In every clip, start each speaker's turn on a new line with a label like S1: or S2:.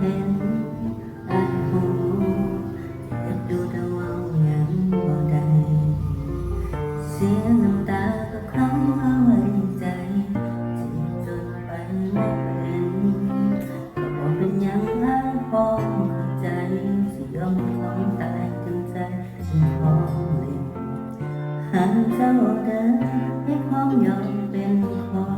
S1: เห็นอ้หูอยากดูแต่ว่างบ่ได้เสียน้ำตากครั้งเอาไว้ใจที่จนไปไม่เป็นก็บอเป็นยังงพอเข้าใจสยอมลองตายจนใจฉันพอเลยหาเจ้าเดินให้พร้อมยอมเป็นคน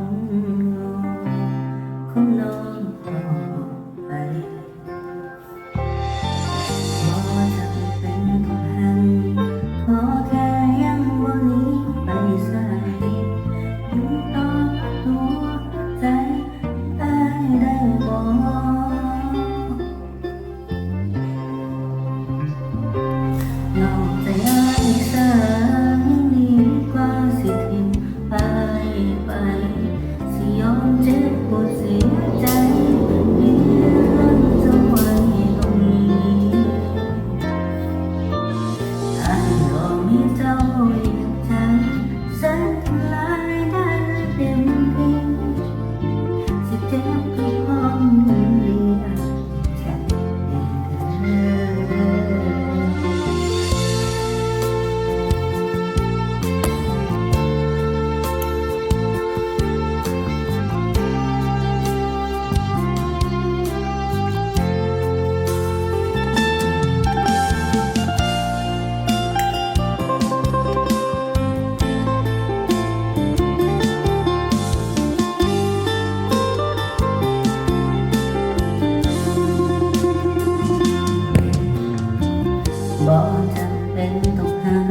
S1: บ่จำเป็นต้องห่าง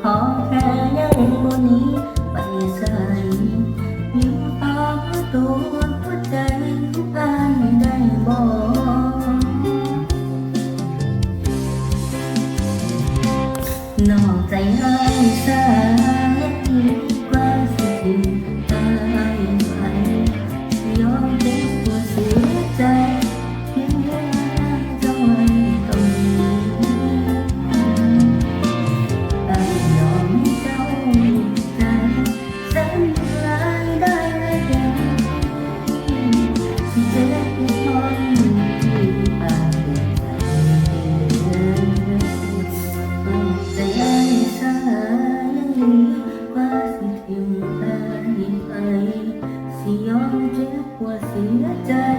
S1: ขอแค่ยังบ่นี้ไปส nothing to die.